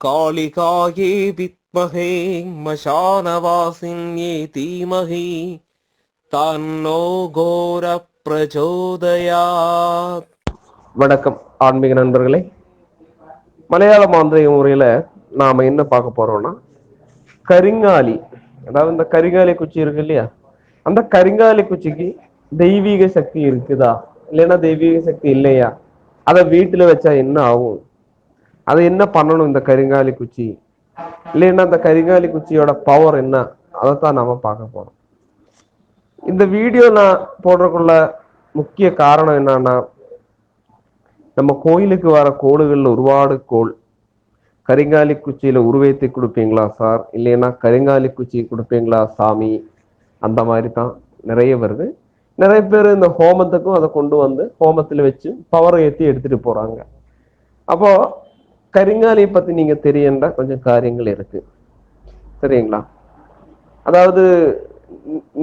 காளிகாயே வித்மகே மசானவாசின்யே தீமகி தன்னோ கோர பிரச்சோதயா வணக்கம் ஆன்மீக நண்பர்களே. மலையாள மாந்திரிக முறையில நாம என்ன பார்க்க போகிறோம்னா கரிங்காலி. அதாவது இந்த கரிங்காலி குச்சி இருக்கு இல்லையா? அந்த கரிங்காலி குச்சிக்கு தெய்வீக சக்தி இருக்குதா? இல்லைன்னா தெய்வீக சக்தி இல்லையா? அதை வீட்டில் வச்சா என்ன ஆகும்? அதை என்ன பண்ணணும் இந்த கரிங்காலி குச்சி? இல்லைன்னா அந்த கரிங்காலி குச்சியோட பவர் என்ன? அதைத்தான் நாம பார்க்க போறோம். இந்த வீடியோ நான் போடுறதுக்குள்ள முக்கிய காரணம் என்னன்னா நம்ம கோயிலுக்கு வர கோடுகளில் ஒருபாடு கோள் கரிங்காலி குச்சியில உருவேத்தி கொடுப்பீங்களா சார்? இல்லைன்னா கரிங்காலி குச்சி கொடுப்பீங்களா சாமி? அந்த மாதிரி தான் நிறைய வருது நிறைய பேர் இந்த ஹோமத்துக்கும் அதை கொண்டு வந்து ஹோமத்தில் வச்சு பவரை ஏற்றி எடுத்துட்டு போறாங்க. அப்போ கரிங்காலியை பத்தி நீங்க தெரியன்றா கொஞ்சம் காரியங்கள் இருக்கு. சரிங்களா? அதாவது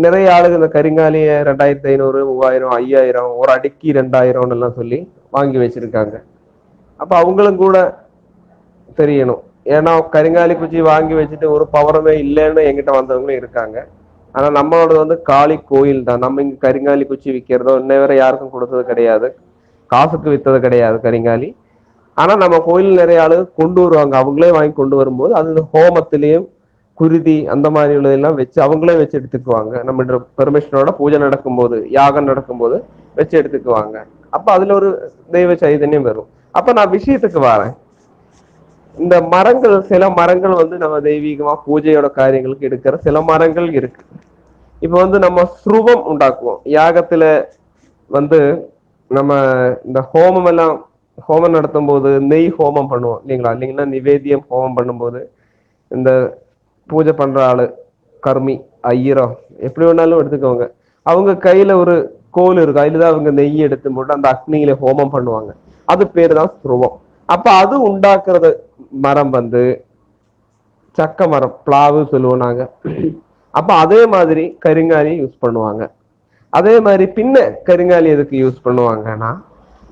நிறைய ஆளுங்க இந்த கரிங்காலியை ரெண்டாயிரத்தி ஐநூறு மூவாயிரம் ஐயாயிரம் ஒரு அடிக்கி ரெண்டாயிரம்னு எல்லாம் சொல்லி வாங்கி வச்சிருக்காங்க. அப்ப அவங்களும் கூட தெரியணும். ஏன்னா கரிங்காலி குச்சி வாங்கி வச்சுட்டு ஒரு பவரமே இல்லைன்னு எங்கிட்ட வந்தவங்களும் இருக்காங்க. ஆனா நம்மளோட வந்து காளி கோயில் தான். நம்ம இங்க கரிங்காலி குச்சி விற்கிறதோ இன்ன வரை யாருக்கும் கொடுத்தது கிடையாது. காசுக்கு வித்தது கிடையாது கரிங்காலி. ஆனா நம்ம கோயில் நிறைய ஆளு கொண்டு வருவாங்க. அவங்களே வாங்கி கொண்டு வரும்போது அது இந்த ஹோமத்திலையும் குருதி அந்த மாதிரி உள்ளதெல்லாம் வச்சு அவங்களே வச்சு எடுத்துக்குவாங்க. நம்ம பெர்மிஷனோட பூஜை நடக்கும்போது யாகம் நடக்கும்போது வச்சு எடுத்துக்குவாங்க. அப்ப அதுல ஒரு தெய்வ சைதன்யம் வரும். அப்ப நான் விஷயத்துக்கு வரேன். இந்த மரங்கள் சில மரங்கள் வந்து நம்ம தெய்வீகமா பூஜையோட காரியங்களுக்கு எடுக்கிற சில மரங்கள் இருக்கு. இப்ப வந்து நம்ம ஸ்ருவம் உண்டாக்குவோம். யாகத்துல வந்து நம்ம இந்த ஹோமம் எல்லாம் ஹோமம் நடத்தும் போது நெய் ஹோமம் பண்ணுவோம் இல்லைங்களா? இல்லைங்கன்னா நிவேத்தியம் ஹோமம் பண்ணும்போது இந்த பூஜை பண்ற ஆளு கர்மி ஐயரோ எப்படி வேணாலும் எடுத்துக்கோங்க. அவங்க கையில ஒரு கோல் இருக்கும் அதுலதான் அவங்க நெய் எடுத்து போட்டு அந்த அக்னியில ஹோமம் பண்ணுவாங்க. அது பேர் தான் ஸ்ருவம் அப்ப அது உண்டாக்குறது மரம் வந்து சக்க மரம் பிளாவு சொல்லுவோம் நாங்க. அப்ப அதே மாதிரி கருங்காலி யூஸ் பண்ணுவாங்க. அதே மாதிரி பின்ன கருங்காலி எதுக்கு யூஸ் பண்ணுவாங்கன்னா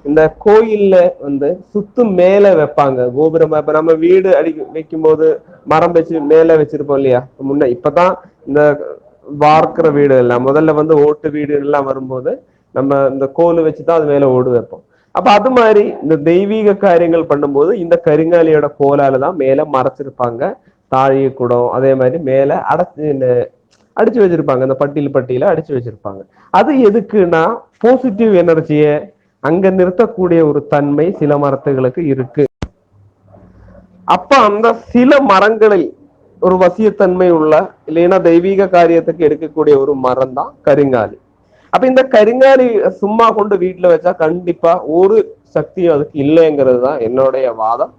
இந்த கோயில்ல வந்து சுத்து மேல வைப்பாங்க கோபுரம். இப்ப நம்ம வீடு அடி வைக்கும்போது மரம் வச்சு மேல வச்சிருப்போம் இல்லையா? முன்ன இப்பதான் இந்த வார்க்கிற வீடு எல்லாம் முதல்ல வந்து ஓட்டு வீடு எல்லாம் வரும்போது நம்ம இந்த கோல் வச்சுதான் அது மேல ஓடு வைப்போம். அப்ப அது மாதிரி இந்த தெய்வீக காரியங்கள் பண்ணும்போது இந்த கருங்காலியோட கோலால தான் மேல மறைச்சிருப்பாங்க. தாழிய குடம் அதே மாதிரி மேல அடைச்சு அடிச்சு வச்சிருப்பாங்க. இந்த பட்டியல் பட்டியல அடிச்சு வச்சிருப்பாங்க. அது எதுக்குன்னா பாசிட்டிவ் எனர்ஜியை அங்க நிறுத்தக்கூடிய ஒரு தன்மை சில மரத்துகளுக்கு இருக்கு. அப்ப அந்த சில மரங்களில் ஒரு வசியத்தன்மை உள்ள இல்லைன்னா தெய்வீக காரியத்துக்கு எடுக்கக்கூடிய ஒரு மரம் தான் கருங்காலி. அப்ப இந்த கருங்காலி சும்மா கொண்டு வீட்டுல வச்சா கண்டிப்பா ஒரு சக்தியும் அதுக்கு இல்லைங்கிறது தான் என்னுடைய வாதம்.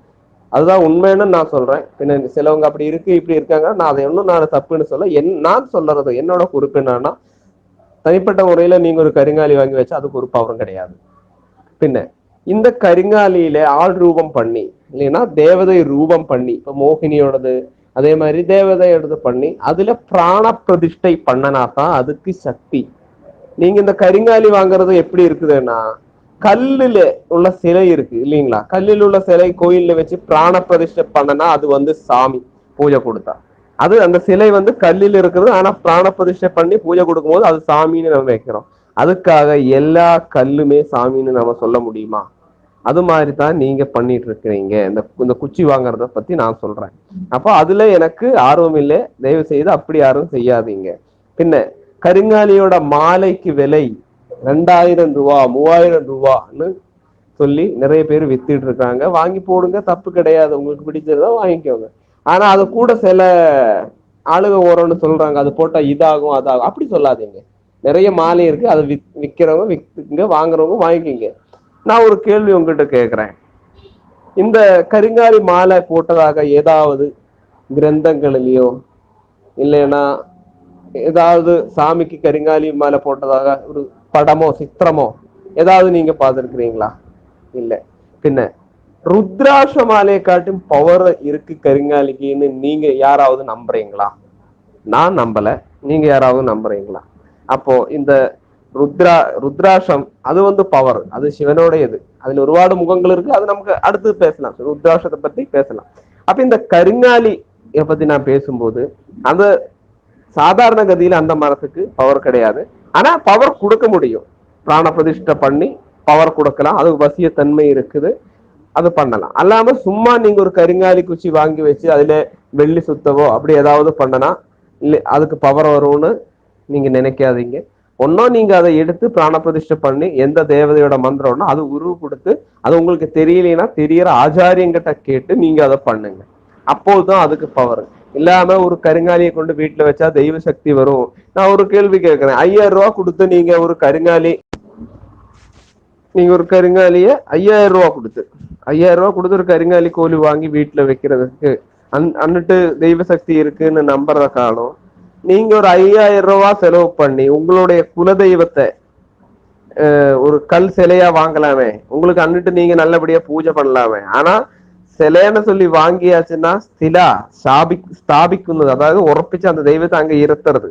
அதுதான் உண்மைன்னு நான் சொல்றேன். பின்ன சிலவங்க அப்படி இருக்கு இப்படி இருக்காங்க. நான் அதை ஒன்றும் நான் தப்புன்னு சொல்ல என் நான் சொல்றது என்னோட குறிப்பு என்னன்னா தனிப்பட்ட முறையில நீங்க ஒரு கருங்காலி வாங்கி வச்சா அதுக்கு ஒரு பவரும் கிடையாது. പിന്നെ இந்த கருங்காலியில ஆள் ரூபம் பண்ணி இல்லைன்னா தேவதை ரூபம் பண்ணி இப்ப மோகினியோடது அதே மாதிரி தேவதையோடது பண்ணி அதுல பிராண பிரதிஷ்டை பண்ணனா தான் அதுக்கு சக்தி. நீங்க இந்த கருங்காலி வாங்குறது எப்படி இருக்குதுன்னா கல்லுல உள்ள சிலை இருக்கு இல்லைங்களா? கல்லில் உள்ள சிலை கோயில்ல வச்சு பிராண பிரதிஷ்டை பண்ணனா அது வந்து சாமி பூஜை கொடுத்தா. அது அந்த சிலை வந்து கல்லில் இருக்கிறது ஆனா பிராண பிரதிஷ்டை பண்ணி பூஜை கொடுக்கும்போது அது சாமின்னு நம்ம வைக்கிறோம். அதுக்காக எல்லா கல்லுமே சாமின்னு நம்ம சொல்ல முடியுமா? அது மாதிரி தான் நீங்க பண்ணிட்டு இருக்கிறீங்க இந்த இந்த குச்சி வாங்குறத பத்தி நான் சொல்றேன். அப்போ அதுல எனக்கு ஆர்வம் இல்லை. தயவு செய்து அப்படி யாரும் செய்யாதீங்க. பின்ன கருங்காலியோட மாலைக்கு விலை ரெண்டாயிரம் ரூபா மூவாயிரம் ரூபான்னு சொல்லி நிறைய பேர் வித்துட்டு இருக்காங்க வாங்கி போடுங்க. தப்பு கிடையாது. உங்களுக்கு பிடிச்சதா வாங்கிக்கோங்க. ஆனா அது கூட சில ஆளுக ஓரம்னு சொல்றாங்க. அது போட்டா இதாகும் அதாகும். அப்படி சொல்லாதீங்க. நிறைய மாலை இருக்கு. அதை வித் விற்கிறவங்க வித்துங்க வாங்குறவங்க வாங்கிக்கிங்க. நான் ஒரு கேள்வி உங்ககிட்ட கேட்குறேன் இந்த கருங்காலி மாலை போட்டதாக ஏதாவது கிரந்தங்களிலேயோ இல்லைன்னா ஏதாவது சாமிக்கு கருங்காலி மாலை போட்டதாக ஒரு படமோ சித்திரமோ ஏதாவது நீங்க பார்த்துருக்கிறீங்களா? இல்லை. பின்ன ருத்ராட்ச மாலையை காட்டும் பவர் இருக்கு கருங்காலிக்குன்னு நீங்க யாராவது நம்புறீங்களா? நான் நம்பல. நீங்க யாராவது நம்புறீங்களா? அப்போ இந்த ருத்ரா ருத்ராஷம் அது வந்து பவர் அது சிவனோடையது. அதுல ஒருபாடு முகங்கள் இருக்கு அது நமக்கு அடுத்து பேசலாம். ருத்ராஷத்தை பத்தி பேசலாம். அப்ப இந்த கருங்காலி பத்தி நான் பேசும்போது அந்த சாதாரண கதியில அந்த மரத்துக்கு பவர் கிடையாது. ஆனா பவர் கொடுக்க முடியும். பிராண பிரதிஷ்டை பண்ணி பவர் கொடுக்கலாம். அது வசிய தன்மை இருக்குது. அது பண்ணலாம். அல்லாம சும்மா நீங்க ஒரு கருங்காலி குச்சி வாங்கி வச்சு அதுல வெள்ளி சுத்தவோ அப்படி ஏதாவது பண்ணனா இல்ல அதுக்கு பவர் வரும்னு நீங்க நினைக்காதீங்க. ஒன்னும் நீங்க அதை எடுத்து பிராண பிரதிஷ்டை பண்ணி எந்த தேவதையோட மந்திரம்னா அது உருவு கொடுத்து அது உங்களுக்கு தெரியலனா தெரியற ஆச்சாரியங்கிட்ட கேட்டு நீங்க அதை பண்ணுங்க. அப்போதுதான் அதுக்கு பவர் இல்லாம ஒரு கருங்காலியை கொண்டு வீட்டுல வச்சா தெய்வ சக்தி வரும். நான் ஒரு கேள்வி கேட்கிறேன். ஐயாயிரம் ரூபா கொடுத்து நீங்க ஒரு கருங்காலி நீங்க ஒரு கருங்காலிய ஐயாயிரம் ரூபா கொடுத்து ஐயாயிரம் ரூபா கொடுத்து ஒரு கருங்காலி கோழி வாங்கி வீட்டுல வைக்கிறதுக்கு அன் அன்னிட்டு தெய்வ சக்தி இருக்குன்னு நம்புற காலம் நீங்க ஒரு ஐயாயிரம் ரூபா செலவு பண்ணி உங்களுடைய குலதெய்வத்தை ஒரு கல் சிலையா வாங்கலாமே. உங்களுக்கு அன்னிட்டு நீங்க நல்லபடியா பூஜை பண்ணலாமே. ஆனா சிலைன்னு சொல்லி வாங்கியாச்சுன்னா ஸ்திலா ஸ்தாபி ஸ்தாபிக்குന്നത് அதாவது உறப்பிச்சு அந்த தெய்வத்தை அங்க இருத்துறது.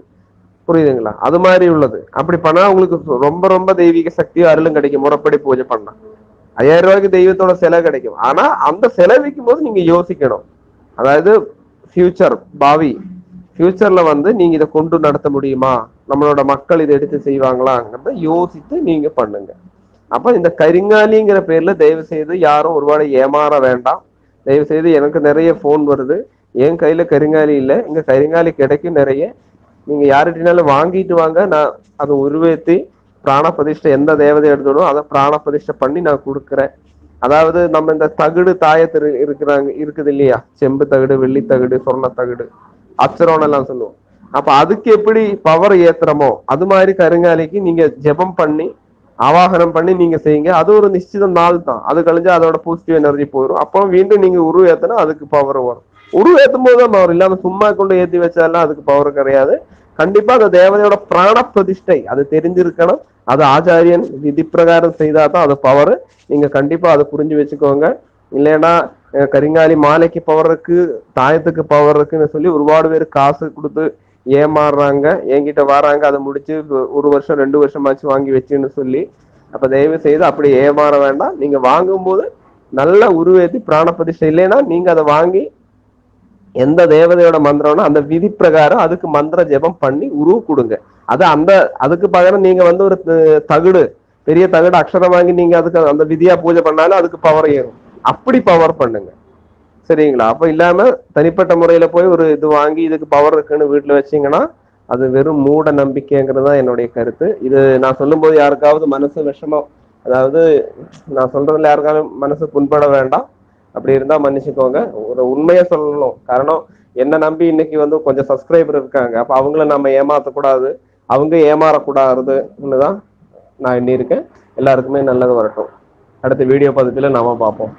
புரியுதுங்களா? அது மாதிரி உள்ளது. அப்படி பண்ணா உங்களுக்கு ரொம்ப ரொம்ப தெய்வீக சக்தியும் அருளும் கிடைக்கும். முறப்படி பூஜை பண்ணா. ஐயாயிரம் ரூபாய்க்கு தெய்வத்தோட சிலை கிடைக்கும். ஆனா அந்த செலவிக்கும் போது நீங்க யோசிக்கணும். அதாவது ஃபியூச்சர் பாவி ஃபியூச்சர்ல வந்து நீங்க இதை கொண்டு நடத்த முடியுமா? நம்மளோட மக்கள் இதை எடுத்து செய்வாங்களாங்கிறத யோசித்து நீங்க பண்ணுங்க. அப்ப இந்த கரிங்காலிங்கிற பேர்ல தயவு செய்து யாரும் ஒருபாடு ஏமாற வேண்டாம். தயவு செய்து எனக்கு நிறைய ஃபோன் வருது. என் கையில கரிங்காலி இல்லை. இங்க கரிங்காலி கிடைக்கும் நிறைய. நீங்க யார்கிட்டனாலும் வாங்கிட்டு வாங்க. நான் அதை உருவேத்தி பிராண பிரதிஷ்டை எந்த தேவதை எடுத்துடும் அதை பிராண பிரதிஷ்டை பண்ணி நான் கொடுக்குறேன். அதாவது நம்ம இந்த தகுடு தாயத்து இருக்கிறாங்க இருக்குது இல்லையா? செம்பு தகுடு வெள்ளி தகுடு சொர்ண தகுடு. அப்சரோன் எல்லாம் சொல்லுவோம். அப்ப அதுக்கு எப்படி பவர் ஏத்துறமோ அது மாதிரி கருங்காலிக்கு நீங்க ஜெபம் பண்ணி ஆவாகனம் பண்ணி நீங்க செய்யுங்க. அது ஒரு நிச்சித நாள் தான். அது கழிஞ்சா அதோட பாசிட்டிவ் எனர்ஜி போயிடும் அப்போ மீண்டும் நீங்க உருவ ஏத்தனா அதுக்கு பவர் வரும். உருவ ஏத்தும் போது பவர் இல்லாம சும்மா கொண்டு ஏத்தி வச்சாலும் அதுக்கு பவர் கிடையாது. கண்டிப்பா அந்த தேவதையோட பிராண பிரதிஷ்டை அது தெரிஞ்சிருக்கணும். அது ஆச்சாரியன் விதி பிரகாரம் செய்தாதான் அது பவர் நீங்க கண்டிப்பா அதை புரிஞ்சு வச்சுக்கோங்க. இல்லைன்னா கரிங்காலி மாலைக்கு பவர் தாயத்துக்கு பவர்றதுக்குன்னு சொல்லி ஒருபாடு பேர் காசு கொடுத்து ஏமாறுறாங்க. என்கிட்ட வராங்க. அதை முடிச்சு ஒரு- வருஷம் ரெண்டு வருஷமாச்சு வாங்கி வச்சுன்னு சொல்லி. அப்ப தயவு செய்து அப்படி ஏமாற வேண்டாம். நீங்க வாங்கும்போது நல்ல உருவேத்தி பிராண பிரதிஷ்டை இல்லைன்னா நீங்க அதை வாங்கி எந்த தேவதையோட மந்திரம்னா அந்த விதி பிரகாரம் அதுக்கு மந்திர ஜெபம் பண்ணி உருவு கொடுங்க. அது அந்த அதுக்கு பகரம் நீங்க வந்து ஒரு த- தகுடு பெரிய தகுடு அக்ஷரம் வாங்கி நீங்க அதுக்கு அந்த விதியா பூஜை பண்ணாலும் அதுக்கு பவர் ஏறும். அப்படி பவர் பண்ணுங்க. சரிங்களா? அப்ப இல்லாம தனிப்பட்ட முறையில போய் ஒரு இது வாங்கி இதுக்கு பவர் இருக்குன்னு வீட்டுல வச்சீங்கன்னா அது வெறும் மூட நம்பிக்கைங்கிறது தான் என்னுடைய கருத்து. இது நான் சொல்லும்போது யாருக்காவது மனசு விஷமா அதாவது நான் சொல்றதுல யாருக்காவது மனசு புண்பட வேண்டாம். அப்படி இருந்தா மன்னிச்சுக்கோங்க. ஒரு உண்மையை சொல்லணும். காரணம் என்ன நம்பி இன்னைக்கு வந்து கொஞ்சம் சப்ஸ்கிரைபர் இருக்காங்க. அப்ப அவங்கள நம்ம ஏமாத்தக்கூடாது. அவங்க ஏமாறக்கூடாதுன்னு தான் நான் எண்ணி இருக்கேன். எல்லாருக்குமே நல்லது வரட்டும். அடுத்த வீடியோ பதிப்பில் நாம பார்ப்போம்.